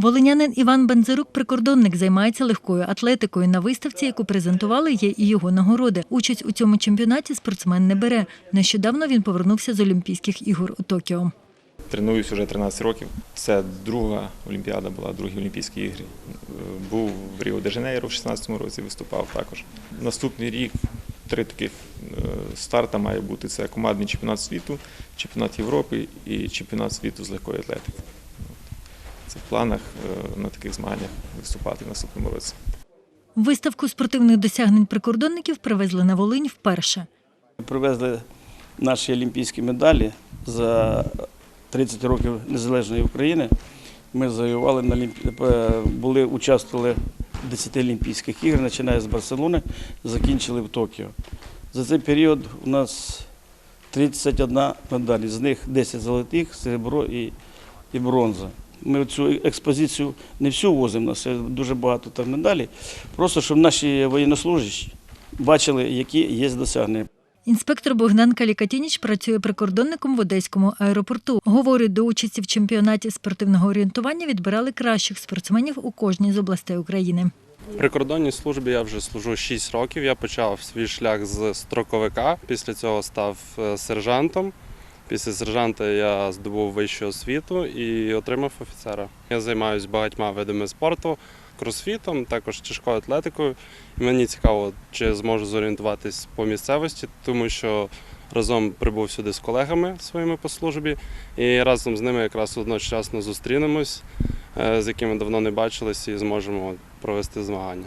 Волинянин Іван Бензарук, прикордонник, займається легкою атлетикою. На виставці, яку презентували, є і його нагороди. Участь у цьому чемпіонаті спортсмен не бере. Нещодавно він повернувся з Олімпійських ігор у Токіо. Тренуюсь вже 13 років. Це друга Олімпіада була, другі Олімпійські ігри. Був в Ріо де Жанейро в 16-му році, виступав також. Наступний рік три таких е, старта має бути: це командний чемпіонат світу, чемпіонат Європи і чемпіонат світу з легкої атлетики. Це в планах е, на таких змаганнях виступати в наступному році. Виставку спортивних досягнень прикордонників привезли на Волинь вперше. Привезли наші олімпійські медалі за 30 років незалежної України. Ми завоювали на Олімпі... е, були, участвували в 10 Олімпійських ігр, починаючи з Барселони, закінчили в Токіо. За цей період у нас 31 медаль, з них 10 золотих, серебро і, і бронза. Ми цю експозицію не всю возимо, у нас дуже багато там медалей, просто щоб наші воєннослужащі бачили, які є досягнення. Інспектор Богдан Калікатініч працює прикордонником в Одеському аеропорту. Говорить, до участі в чемпіонаті спортивного орієнтування відбирали кращих спортсменів у кожній з областей України. В прикордонній службі я вже служу 6 років. Я почав свій шлях з строковика. Після цього став е, сержантом. Після сержанта я здобув вищу освіту і отримав офіцера. Я займаюся багатьма видами спорту, кросфітом, також тяжкою атлетикою. І мені цікаво, чи зможу зорієнтуватись по місцевості, тому що разом прибув сюди з колегами своїми по службі, і разом з ними якраз одночасно зустрінемось, е, з якими давно не бачилися, і зможемо провести змагання.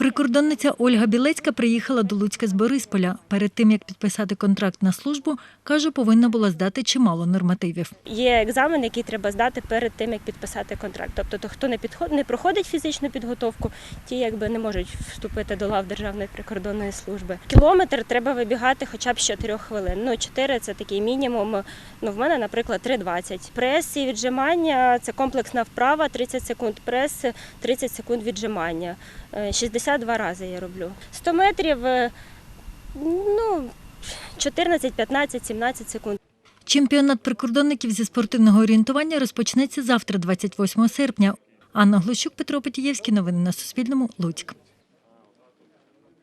Прикордонниця Ольга Білецька приїхала до Луцька з Борисполя. Перед тим як підписати контракт на службу, каже, повинна була здати чимало нормативів. Є екзамен, який треба здати перед тим, як підписати контракт. Тобто, то, хто не підход, не проходить фізичну підготовку, ті якби не можуть вступити до лав державної прикордонної служби. Кілометр треба вибігати, хоча б з 4 хвилин. Ну 4 – це такий мінімум. Ну в мене, наприклад, 3,20. Прес і віджимання це комплексна вправа, 30 секунд прес, 30 секунд віджимання. Е, 60 52 рази я роблю. 100 метрів е, ну, 14, 15, 17 секунд. Чемпіонат прикордонників зі спортивного орієнтування розпочнеться завтра, 28 серпня. Анна Глущук, Петро Петієвський. Новини на Суспільному. Луцьк.